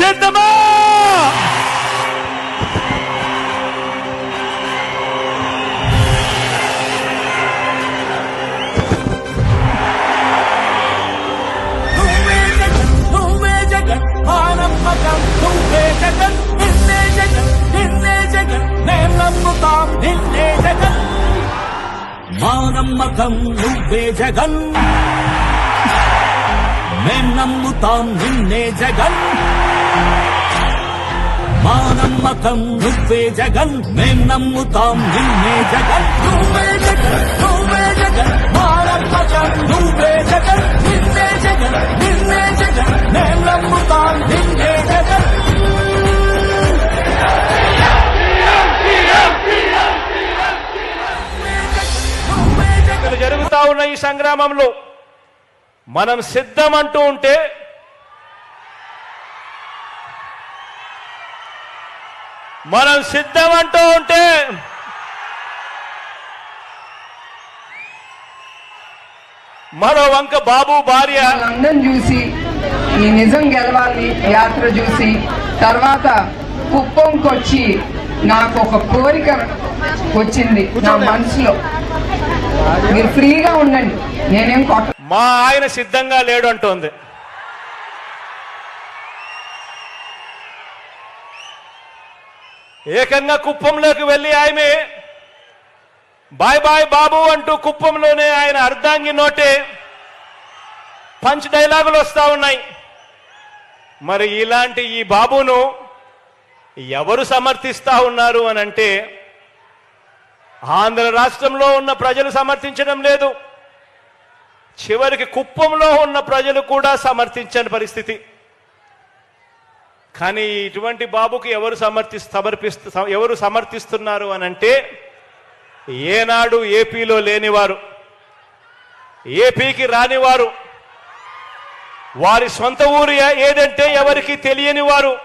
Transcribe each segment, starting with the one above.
చేద్దామా మా నమ్మకం నువ్వే జగన్. మేం నమ్ముతాం నిన్నే జగన్. మా నమ్మకం నువ్వే జగన్ మేం నమ్ముతాం నిన్నే జగన్. నువ్వే జగన్ నువ్వే జగన్. మా నమ్మకం నువ్వే జగన్ నిన్నే జగన్ నిన్నే జగన్. మేం నమ్ముతాం నిన్నే జగన్. జరుగుతా ఉన్న ఈ సంగ్రామంలో మనం సిద్ధం అంటూ ఉంటే మనం సిద్ధం అంటూ ఉంటే మరో వంక బాబు భార్య లండన్ చూసి ఈ నిజం గెలవాలి యాత్ర చూసి తర్వాత కుప్పంకొచ్చి నాకు ఒక కోరిక వచ్చింది నా మనసులో. మీరు ఫ్రీగా ఉండండి. నేనేం కొట్ట మా ఆయన సిద్ధంగా లేడు అంటోంది. ఏకంగా కుప్పంలోకి వెళ్ళి ఆమె బాయ్ బాయ్ బాబు అంటూ కుప్పంలోనే ఆయన అర్ధాంగి నోటే పంచ్ డైలాగులు వస్తూ ఉన్నాయి. మరి ఇలాంటి ఈ బాబును ఎవరు సమర్థిస్తా ఉన్నారు అని అంటే ఆంధ్ర రాష్ట్రంలో ఉన్న ప్రజలు సమర్థించడం లేదు. చివరికి కుప్పంలో ఉన్న ప్రజలు కూడా సమర్థించని పరిస్థితి. కానీ ఇటువంటి బాబుకు ఎవరు సమర్థి సమర్పిస్తు ఎవరు సమర్థిస్తున్నారు అని అంటే ఏనాడు ఏపీలో లేనివారు. ఏపీకి రానివారు. వారి సొంత ఊరు ఏదంటే ఎవరికి తెలియని వారు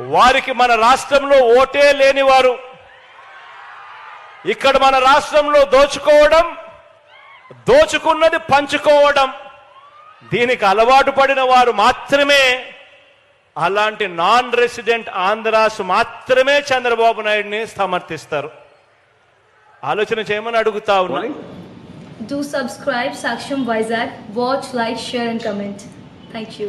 వారికి మన రాష్ట్రంలో ఓటే లేనివారు. ఇక్కడ మన రాష్ట్రంలో దోచుకోవడం దోచుకున్నది పంచుకోవడం. దీనికి అలవాటు పడిన వారు మాత్రమే అలాంటి నాన్ రెసిడెంట్ ఆంధ్రాస్ మాత్రమే చంద్రబాబు నాయుడుని సమర్థిస్తారు. ఆలోచన చేయమని అడుగుతా ఉన్నాయి డూ సబ్స్క్రైబ్ సాక్ష్యం Vizag watch like share and comment thank you